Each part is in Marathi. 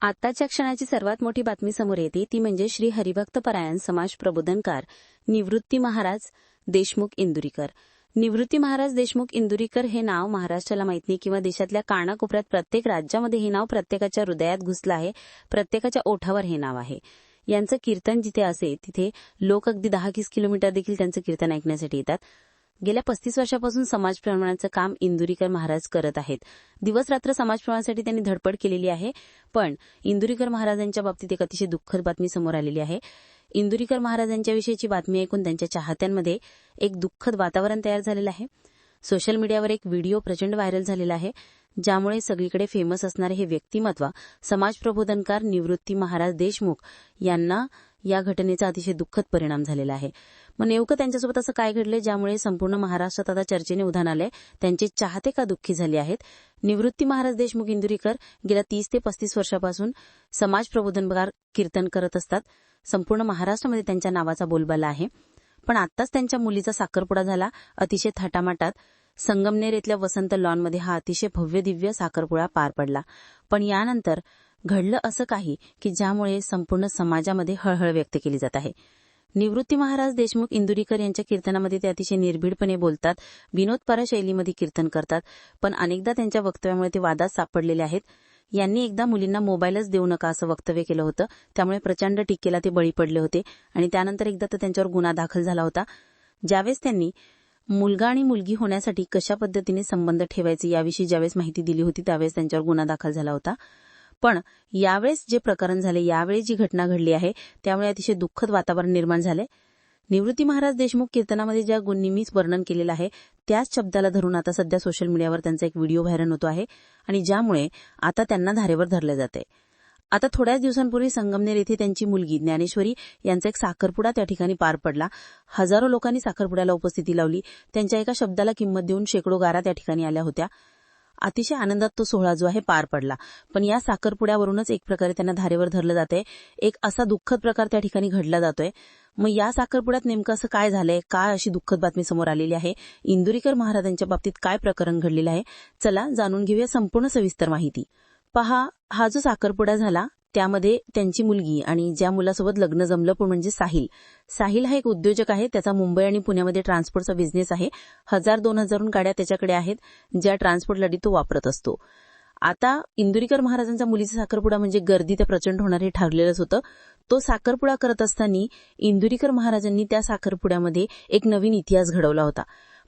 आताच्या क्षणाची सर्वात मोठी बातमी समोर येते. ती म्हणजे श्री हरिभक्त परायण समाज प्रबोधनकार निवृत्ती महाराज देशमुख इंदुरीकर. निवृत्ती महाराज देशमुख इंदुरीकर हे नाव महाराष्ट्राला माहीत नाही किंवा देशातल्या कानाकोपऱ्यात प्रत्येक राज्यामध्ये हे नाव प्रत्येकाच्या हृदयात घुसलं आहे. प्रत्येकाच्या ओठावर हे नाव आहे. यांचं कीर्तन जिथे असे तिथे लोक अगदी दहा किस किलोमीटर देखील त्यांचं कीर्तन ऐकण्यासाठी येतात. गेल्या पस्तीस वर्षापासून समाज प्रमाणाचं काम इंदुरीकर महाराज करत आहेत. दिवस रात्र समाज प्रमाणासाठी त्यांनी धडपड केलेली आहे पण इंदुरीकर महाराजांच्या बाबतीत एक अतिशय दुःखद बातमी समोर आलेली आहे. इंदुरीकर महाराजांच्याविषयीची बातमी ऐकून त्यांच्या चाहत्यांमध्ये एक दुःखद वातावरण तयार झालेलं आहे. सोशल मीडियावर एक व्हिडिओ प्रचंड व्हायरल झालेला आहे ज्यामुळे सगळीकडे फेमस असणारे हे व्यक्तिमत्व समाज प्रबोधनकार निवृत्ती महाराज देशमुख यांना या घटनेचा अतिशय दुःखद परिणाम झालेला आहे. मग नेमकं त्यांच्यासोबत असं काय घडलंय ज्यामुळे संपूर्ण महाराष्ट्रात आता चर्चेने उधाण आलंय? त्यांचे चाहते का दुःखी झाले आहेत? निवृत्ती महाराज देशमुख इंदुरीकर गेल्या तीस ते पस्तीस वर्षापासून समाज प्रबोधनकार कीर्तन करत असतात. संपूर्ण महाराष्ट्रामध्ये त्यांच्या नावाचा बोलबाला आहे. पण आत्ताच त्यांच्या मुलीचा साखरपुडा झाला अतिशय थाटामाटात. संगमनेर इथल्या वसंत लॉनमध्ये हा अतिशय भव्य दिव्य साखरपुळा पार पडला. पण यानंतर घडलं असं काही की ज्यामुळे संपूर्ण समाजामध्ये हळहळ व्यक्त केली जात आहे. निवृत्ती महाराज देशमुख इंदुरीकर यांच्या कीर्तनामध्ये ते अतिशय निर्भीडपणे बोलतात विनोदपरा शैलीमध्ये कीर्तन करतात पण अनेकदा त्यांच्या वक्तव्यामुळे ते वादात सापडलेले आहेत. यांनी एकदा मुलींना मोबाईलच देऊ नका असं वक्तव्य केलं होतं त्यामुळे प्रचंड टीकेला ते बळी पडले होते आणि त्यानंतर एकदा तर त्यांच्यावर गुन्हा दाखल झाला होता. ज्यावेळेस त्यांनी मुलगा आणि मुलगी होण्यासाठी कशा पद्धतीने संबंध ठेवायचे याविषयी ज्यावेळेस माहिती दिली होती त्यावेळेस त्यांच्यावर गुन्हा दाखल झाला होता. पण यावेळेस जे प्रकरण झाले यावेळी जी घटना घडली आहे त्यामुळे अतिशय दुःखद वातावरण निर्माण झाले. निवृत्ती महाराज देशमुख कीर्तनामध्ये ज्या गुन्नीमीच वर्णन केलेलं आहे त्याच शब्दाला धरून आता सध्या सोशल मीडियावर त्यांचा एक व्हिडिओ व्हायरल होतो आहे आणि ज्यामुळे आता त्यांना धारेवर धरले जाते आता थोड्याच दिवसांपूर्वी संगमनेर येथे त्यांची मुलगी ज्ञानेश्वरी यांचा एक साखरपुडा त्या ठिकाणी पार पडला. हजारो लोकांनी साखरपुड्याला उपस्थिती लावली. त्यांच्या एका शब्दाला किंमत देऊन शेकडो गारा त्या ठिकाणी आल्या होत्या. अतिशय आनंदात तो सोहळा जो आहे पार पडला. पण या साखरपुड्यावरूनच एक प्रकारे त्यांना धारेवर धरलं जाते एक असा दुःखद प्रकार त्या ठिकाणी घडला जातोय. मग या साखरपुड्यात नेमकं असं काय झालंय? काय अशी दुःखद बातमी समोर आलेली आहे? इंदुरीकर महाराजांच्या बाबतीत काय प्रकरण घडलेलं आहे? चला जाणून घेऊया संपूर्ण सविस्तर माहिती. पहा हा जो साखरपुडा झाला त्यामध्ये त्यांची मुलगी आणि ज्या मुलासोबत लग्न जमलं पण म्हणजे साहिल. साहिल हा एक उद्योजक आहे त्याचा मुंबई आणि पुण्यामध्ये ट्रान्सपोर्टचा बिझनेस आहे. हजार दोन हजारहून गाड्या त्याच्याकडे आहेत ज्या ट्रान्सपोर्टसाठी तो वापरत असतो. आता इंदुरीकर महाराजांचा मुलीचा साखरपुडा म्हणजे गर्दी तर प्रचंड होणार हे ठरलेलंच होतं. तो साखरपुडा करत असताना इंदुरीकर महाराजांनी त्या साखरपुड्यामध्ये एक नवीन इतिहास घडवला होता.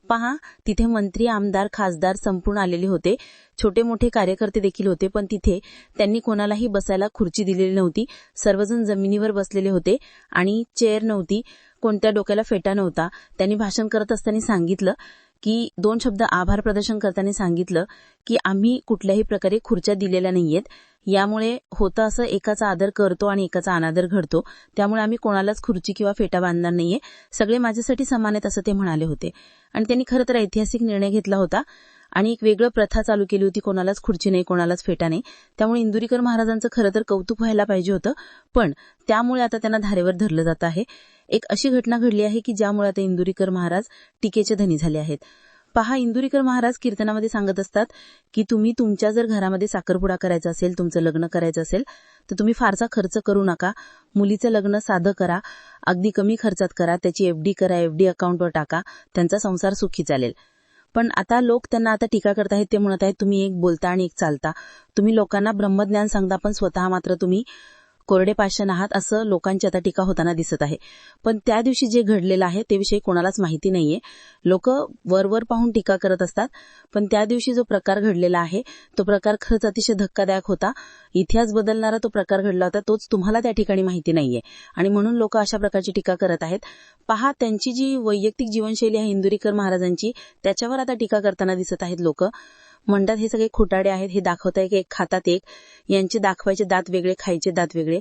पहा तिथे मंत्री आमदार खासदार संपूर्ण आलेले होते. छोटे मोठे कार्यकर्ते देखील होते पण तिथे त्यांनी कोणालाही बसायला खुर्ची दिलेली नव्हती. सर्वजण जमिनीवर बसलेले होते आणि चेअर नव्हती. कोणत्या डोक्याला फेटा नव्हता. त्यांनी भाषण करत असताना सांगितलं की दोन शब्द आभार प्रदर्शन करताना सांगितलं की आम्ही कुठल्याही प्रकारे खुर्च्या दिलेल्या नाहीयेत. यामुळे होतं असं एकाचा आदर करतो आणि एकाचा अनादर घडतो. त्यामुळे आम्ही कोणालाच खुर्ची किंवा फेटा बांधणार नाहीये. सगळे माझ्यासाठी समान आहेत असं ते म्हणाले होते. आणि त्यांनी खरं तर ऐतिहासिक निर्णय घेतला होता. आणि एक वेगळं प्रथा चालू केली होती कोणालाच खुर्ची नाही कोणालाच फेटा नाही. त्यामुळे इंदुरीकर महाराजांचं खरं तर कौतुक व्हायला पाहिजे होतं. पण त्यामुळे आता त्यांना धारेवर धरलं जात आहे. एक अशी घटना घडली आहे की ज्यामुळे आता इंदुरीकर महाराज टीकेचे धनी झाले आहेत. पहा इंदुरीकर महाराज कीर्तनामध्ये सांगत असतात की तुम्ही तुमच्या जर घरामध्ये साखरपुडा करायचा असेल तुमचं लग्न करायचं असेल तर तुम्ही फारसा खर्च करू नका. मुलीचं लग्न साधं करा. अगदी कमी खर्चात करा. त्याची एफडी करा एफडी अकाउंटवर टाका. त्यांचा संसार सुखी चालेल. पण आता लोक त्यांना आता टीका करत आहेत ते म्हणत आहेत तुम्ही एक बोलता आणि एक चालता. तुम्ही लोकांना ब्रह्मज्ञान सांगता पण स्वतः मात्र तुम्ही कोरडे पाषाण आहात असं लोकांची आता टीका होताना दिसत आहे. पण त्या दिवशी जे घडलेलं आहे त्याविषयी कोणालाच माहिती नाहीये. लोक वरवर पाहून टीका करत असतात पण त्या दिवशी जो प्रकार घडलेला आहे तो प्रकार खरंच अतिशय धक्कादायक होता. इतिहास बदलणारा तो प्रकार घडला होता तोच तुम्हाला त्या ठिकाणी माहिती नाहीये. आणि म्हणून लोक अशा प्रकारची टीका करत आहेत. पहा त्यांची जी वैयक्तिक जीवनशैली आहे इंदुरीकर महाराजांची त्याच्यावर आता टीका करताना दिसत आहेत लोक. म्हणतात हे सगळे खुटाडे आहेत हे दाखवताय की एक खातात एक. यांचे दाखवायचे दात वेगळे खायचे दात वेगळे.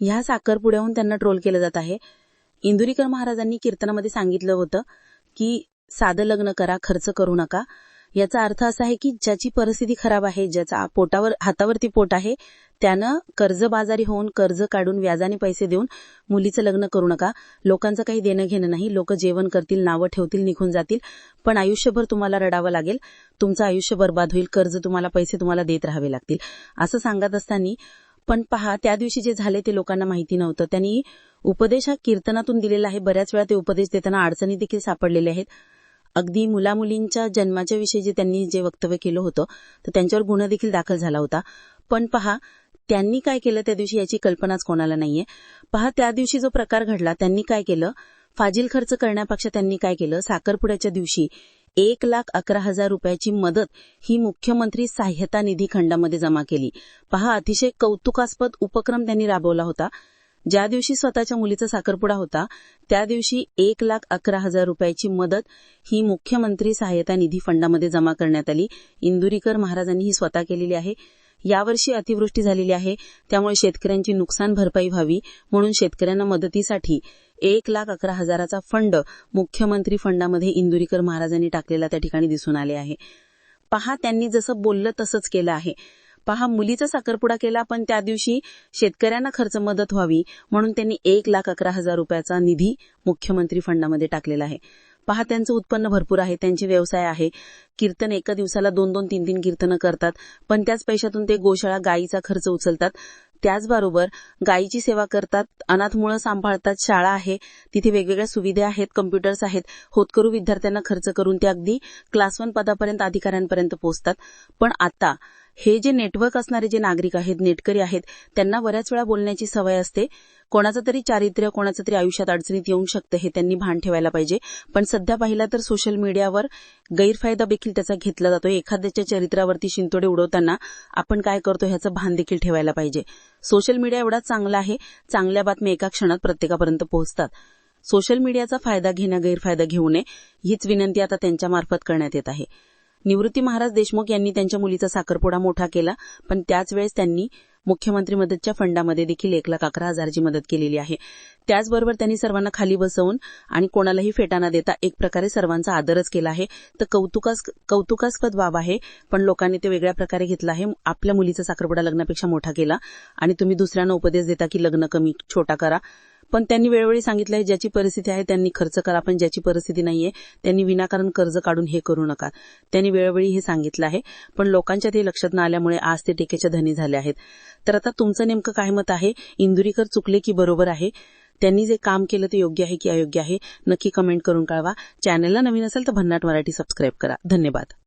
ह्या साखरपुड्याहून त्यांना ट्रोल केलं जात आहे. इंदुरीकर महाराजांनी कीर्तनामध्ये सांगितलं होतं की साधं लग्न करा खर्च करू नका. याचा अर्थ असा आहे की ज्याची परिस्थिती खराब आहे ज्याचा पोटावर हातावरती पोट आहे त्यानं कर्जबाजारी होऊन कर्ज काढून व्याजाने पैसे देऊन मुलीचं लग्न करू नका. लोकांचं काही देणं घेणं नाही. लोक जेवण करतील नावं ठेवतील निघून जातील. पण आयुष्यभर तुम्हाला रडावं लागेल. तुमचं आयुष्य बर्बाद होईल. कर्ज तुम्हाला पैसे तुम्हाला देत राहावे लागतील. असं सांगत असताना पण पहा त्या दिवशी जे झाले ते लोकांना माहिती नव्हतं. त्यांनी उपदेश हा कीर्तनातून दिलेला आहे. बऱ्याच वेळा ते उपदेश देताना अडचणी देखील सापडलेले आहेत. अगदी मुलामुलींच्या जन्माच्या विषयी जे त्यांनी जे वक्तव्य केलं होतं तर त्यांच्यावर गुन्हा देखील दाखल झाला होता. पण पहा त्यांनी काय केलं त्या दिवशी याची कल्पनाच कोणाला नाहीये. पहा त्या दिवशी जो प्रकार घडला त्यांनी काय केलं? फाजील खर्च करण्यापेक्षा त्यांनी काय केलं? साखरपुड्याच्या दिवशी एक लाख अकरा हजार रुपयाची मदत ही मुख्यमंत्री सहाय्यता निधी खंडामध्ये जमा केली. पहा अतिशय कौतुकास्पद उपक्रम त्यांनी राबवला होता. ज्या दिवशी स्वतःच्या मुलीचा साखरपुडा होता त्या दिवशी एक लाख अकरा हजार रुपयाची मदत ही मुख्यमंत्री सहाय्यता निधी फंडामध्ये जमा करण्यात आली. इंदुरीकर महाराजांनी ही स्वतः केलेली आहे. यावर्षी अतिवृष्टी झालेली आहे. त्यामुळे शेतकऱ्यांची नुकसान भरपाई व्हावी म्हणून शेतकऱ्यांना मदतीसाठी एक लाख अकरा हजाराचा फंड मुख्यमंत्री फंडामध्ये इंदुरीकर महाराजांनी टाकलेला त्या ठिकाणी दिसून आले आहे. पहा त्यांनी जसं बोललं तसंच केलं आहे. पहा मुलीचा साखरपुडा केला पण त्या दिवशी शेतकऱ्यांना खर्च मदत व्हावी म्हणून त्यांनी एक लाख अकरा हजार रुपयाचा निधी मुख्यमंत्री फंडामध्ये टाकलेला आहे. पहा त्यांचं उत्पन्न भरपूर आहे त्यांचे व्यवसाय आहे. कीर्तन एका दिवसाला दोन दोन तीन तीन कीर्तनं करतात पण त्याच पैशातून ते गोशाळा गायीचा खर्च उचलतात. त्याचबरोबर गायीची सेवा करतात अनाथ मुळं सांभाळतात शाळा आहे तिथे वेगवेगळ्या सुविधा आहेत कम्प्युटर्स आहेत. होतकरू विद्यार्थ्यांना खर्च करून ते अगदी क्लास वन पदापर्यंत अधिकाऱ्यांपर्यंत पोहोचतात. पण आता हे जे नेटवर्क असणारे जे नागरिक आहेत नेटकरी आहेत त्यांना बऱ्याच वेळा बोलण्याची सवय असते. कोणाचं तरी चारित्र्य कोणाचं तरी आयुष्यात अडचणीत येऊ शकतं हे त्यांनी भान ठेवायला पाहिजे. पण सध्या पाहिलं तर सोशल मीडियावर गैरफायदा देखील त्याचा घेतला जातो. एखाद्याच्या चरित्रावरती शिंतोडे उडवताना आपण काय करतो ह्याचं भान देखील ठेवायला पाहिजे. सोशल मीडिया एवढा चांगला आहे चांगल्या बातम्या एका क्षणात प्रत्येकापर्यंत पोहोचतात. सोशल मीडियाचा फायदा घेणं गैरफायदा घेऊ नये हीच विनंती आता त्यांच्यामार्फत करण्यात येत आहे. निवृत्ती महाराज देशमुख यांनी त्यांच्या मुलीचा साखरपुडा मोठा केला पण त्याच वेळेस त्यांनी मुख्यमंत्री मदतच्या फंडामध्ये देखील एक लाख अकरा हजारची मदत केलेली आहे. त्याचबरोबर त्यांनी सर्वांना खाली बसवून आणि कोणालाही फेटाना देता एक प्रकारे सर्वांचा आदरच केला आहे. तर कौतुकास कौतुकास्पद बाब आहे पण लोकांनी ते वेगळ्या प्रकारे घेतला आहे. आपल्या मुलीचा साखरपुडा लग्नापेक्षा मोठा केला. आणि तुम्ही दुसऱ्यांना उपदेश देता की लग्न कमी छोटा करा. पण त्यांनी वेळोवेळी सांगितलं आहे ज्याची परिस्थिती आहे त्यांनी खर्च करा पण ज्याची परिस्थिती नाहीये त्यांनी विनाकारण कर्ज काढून हे करू नका. त्यांनी वेळोवेळी हे सांगितलं आहे पण लोकांच्या ते लक्षात न आल्यामुळे आज ते टेकेच्या धनी झाले आहेत. तर आता तुमचं नेमकं काय मत आहे? इंदुरीकर चुकले की बरोबर आहे? त्यांनी जे काम केलं ते योग्य आहे की अयोग्य आहे? नक्की कमेंट करून कळवा. चॅनलला नवीन असेल तर भन्नाट मराठी सबस्क्राईब करा. धन्यवाद.